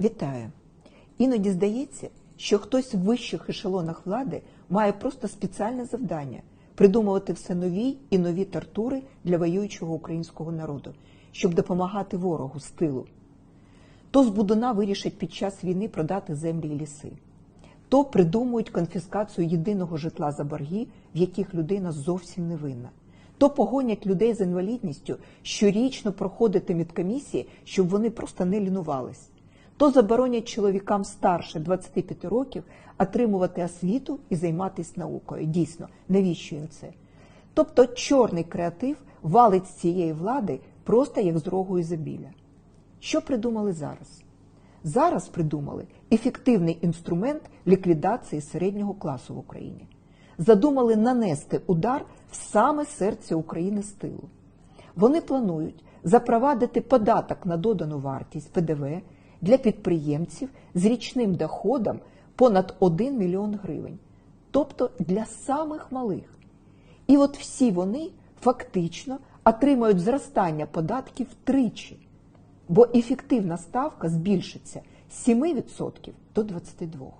Вітаю! Іноді здається, що хтось в вищих ешелонах влади має просто спеціальне завдання придумувати все нові і нові тортури для воюючого українського народу, щоб допомагати ворогу з тилу. То з Будуна вирішать під час війни продати землі і ліси, то придумують конфіскацію єдиного житла за борги, в яких людина зовсім не винна. То погонять людей з інвалідністю щорічно проходити медкомісії, щоб вони просто не лінувались. То заборонять чоловікам старше 25 років отримувати освіту і займатися наукою. Дійсно, навіщо їм це? Тобто чорний креатив валить з цієї влади просто як з рогу ізобілля. Що придумали зараз? Зараз придумали ефективний інструмент ліквідації середнього класу в Україні. Задумали нанести удар в саме серце України з тилу. Вони планують запровадити податок на додану вартість ПДВ для підприємців з річним доходом понад 1 мільйон гривень, тобто для самих малих. І от всі вони фактично отримають зростання податків втричі, бо ефективна ставка збільшиться з 7% до 22%.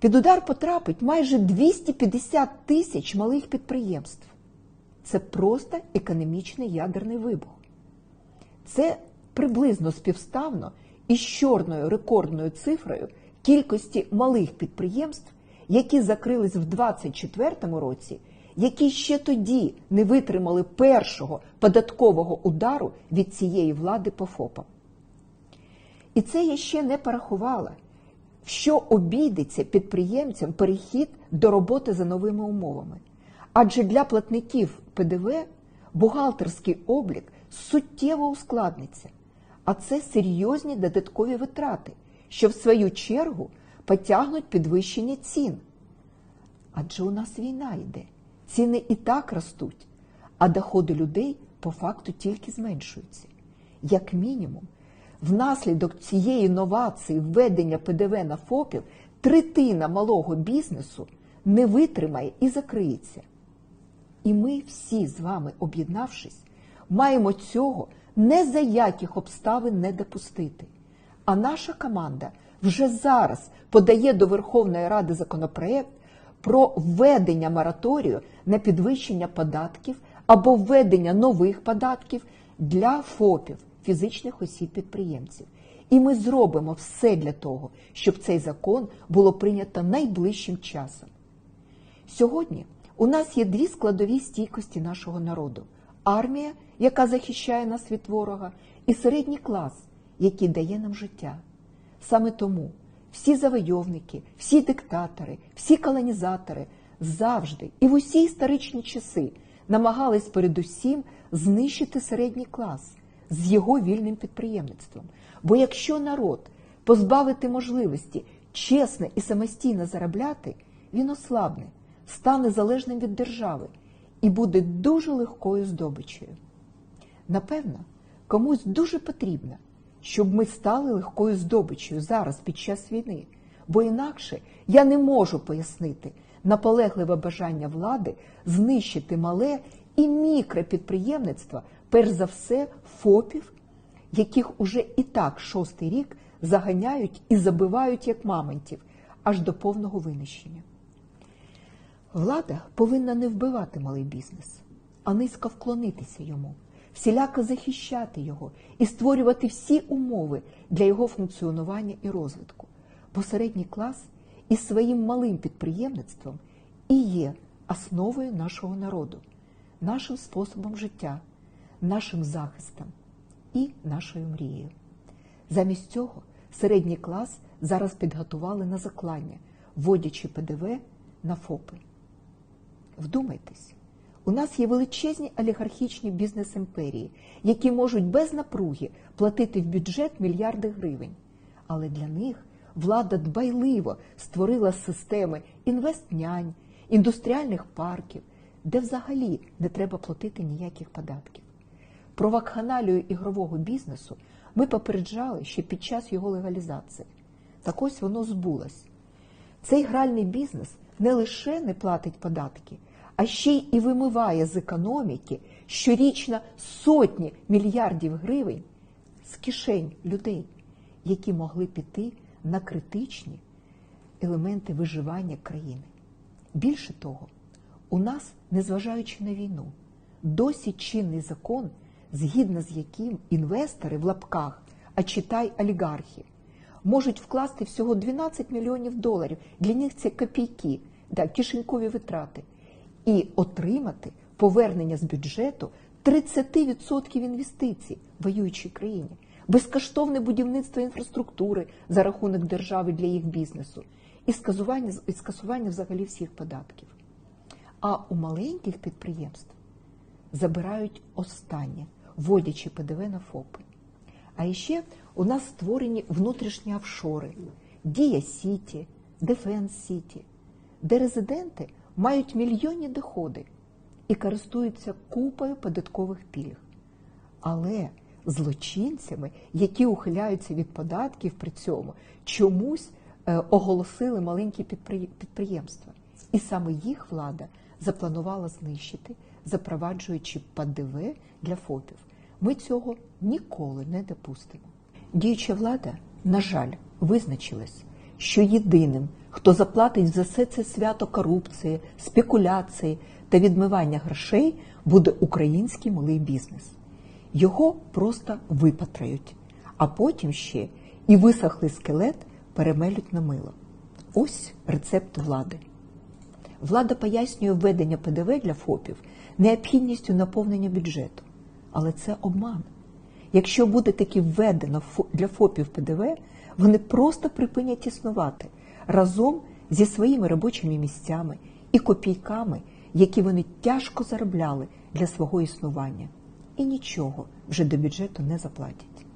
Під удар потрапить майже 250 тисяч малих підприємств. Це просто економічний ядерний вибух. Це приблизно співставно із чорною рекордною цифрою кількості малих підприємств, які закрились в 2024 році, які ще тоді не витримали першого податкового удару від цієї влади по ФОПам. І це я ще не порахувала, що обійдеться підприємцям перехід до роботи за новими умовами. Адже для платників ПДВ бухгалтерський облік суттєво ускладниться, а це серйозні додаткові витрати, що в свою чергу потягнуть підвищення цін. Адже у нас війна йде, ціни і так ростуть, а доходи людей по факту тільки зменшуються. Як мінімум, внаслідок цієї новації введення ПДВ на ФОПів третина малого бізнесу не витримає і закриється. І ми всі з вами, об'єднавшись, маємо цього не за яких обставин не допустити. А наша команда вже зараз подає до Верховної Ради законопроект про введення мораторію на підвищення податків або введення нових податків для ФОПів, фізичних осіб-підприємців. І ми зробимо все для того, щоб цей закон було прийнято найближчим часом. Сьогодні у нас є дві складові стійкості нашого народу: армія, яка захищає нас від ворога, і середній клас, який дає нам життя. Саме тому всі завойовники, всі диктатори, всі колонізатори завжди і в усі історичні часи намагались передусім знищити середній клас з його вільним підприємництвом. Бо якщо народ позбавити можливості чесно і самостійно заробляти, він ослабне, стане залежним від держави і буде дуже легкою здобичею. Напевно, комусь дуже потрібно, щоб ми стали легкою здобичею зараз під час війни, бо інакше я не можу пояснити наполегливе бажання влади знищити мале і мікропідприємництво, перш за все, ФОПів, яких уже і так шостий рік заганяють і забивають як мамонтів аж до повного винищення. Влада повинна не вбивати малий бізнес, а низько вклонитися йому, всіляко захищати його і створювати всі умови для його функціонування і розвитку. Бо середній клас із своїм малим підприємництвом і є основою нашого народу, нашим способом життя, нашим захистом і нашою мрією. Замість цього середній клас зараз підготували на заклання, вводячи ПДВ на ФОПи. Вдумайтесь, у нас є величезні олігархічні бізнес-імперії, які можуть без напруги платити в бюджет мільярди гривень. Але для них влада дбайливо створила системи інвестнянь, індустріальних парків, де взагалі не треба платити ніяких податків. Про вакханалію ігрового бізнесу ми попереджали ще під час його легалізації. Так ось воно збулось. Цей гральний бізнес не лише не платить податки, а ще й і вимиває з економіки щорічно сотні мільярдів гривень з кишень людей які могли піти на критичні елементи виживання країни. Більше того, у нас, незважаючи на війну, досі чинний закон, згідно з яким інвестори в лапках, а читай олігархи, можуть вкласти всього 12 мільйонів доларів. Для них це копійки, да, кишенькові витрати, і отримати повернення з бюджету 30% інвестицій в воюючій країні, безкоштовне будівництво інфраструктури за рахунок держави для їх бізнесу і скасування, і скасування взагалі всіх податків. А у маленьких підприємств забирають останнє, вводячи ПДВ на ФОПи. А ще у нас створені внутрішні офшори, Дія Сіті, Дефенс Сіті, де резиденти мають мільйонні доходи і користуються купою податкових пільг. Але злочинцями, які ухиляються від податків при цьому, чомусь е, оголосили маленькі підприємства. І саме їх влада запланувала знищити, запроваджуючи ПДВ для ФОПів. Ми цього ніколи не допустимо. Діюча влада, на жаль, визначилась, що єдиним, хто заплатить за все це свято корупції, спекуляції та відмивання грошей, буде український малий бізнес. Його просто випатрають, а потім ще і висохлий скелет перемелють на мило. Ось рецепт влади. Влада пояснює введення ПДВ для ФОПів необхідністю наповнення бюджету. Але це обман. Якщо буде таки введено для ФОПів ПДВ, вони просто припинять існувати разом зі своїми робочими місцями і копійками, які вони тяжко заробляли для свого існування. І нічого вже до бюджету не заплатять.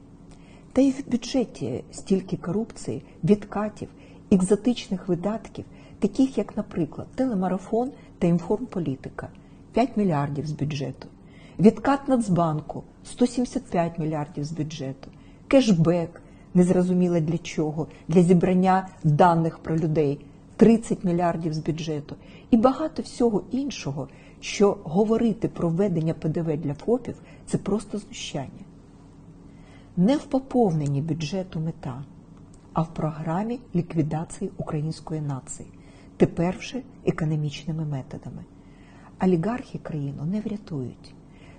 Та й в бюджеті стільки корупції, відкатів, екзотичних видатків, таких як, наприклад, телемарафон та інформполітика 5 мільярдів з бюджету, відкат Нацбанку 175 мільярдів з бюджету, кешбек незрозуміло для чого, для зібрання даних про людей. 30 мільярдів з бюджету. І багато всього іншого, що говорити про введення ПДВ для ФОПів це просто знущання. Не в поповненні бюджету мета, а в програмі ліквідації української нації, тепер вже економічними методами. Олігархи країну не врятують,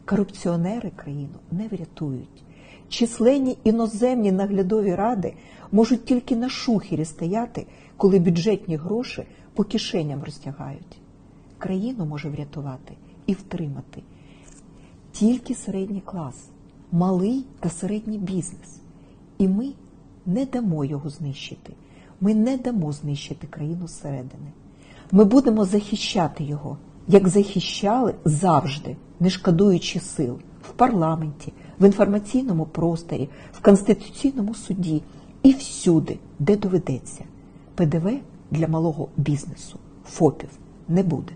корупціонери країну не врятують. Численні іноземні наглядові ради можуть тільки на шухері стояти, коли бюджетні гроші по кишеням розтягають. Країну може врятувати і втримати тільки середній клас, малий та середній бізнес. І ми не дамо його знищити. Ми не дамо знищити країну зсередини. Ми будемо захищати його, як захищали завжди, не шкодуючи сил в парламенті, в інформаційному просторі, в конституційному суді і всюди, де доведеться. ПДВ для малого бізнесу, ФОПів не буде.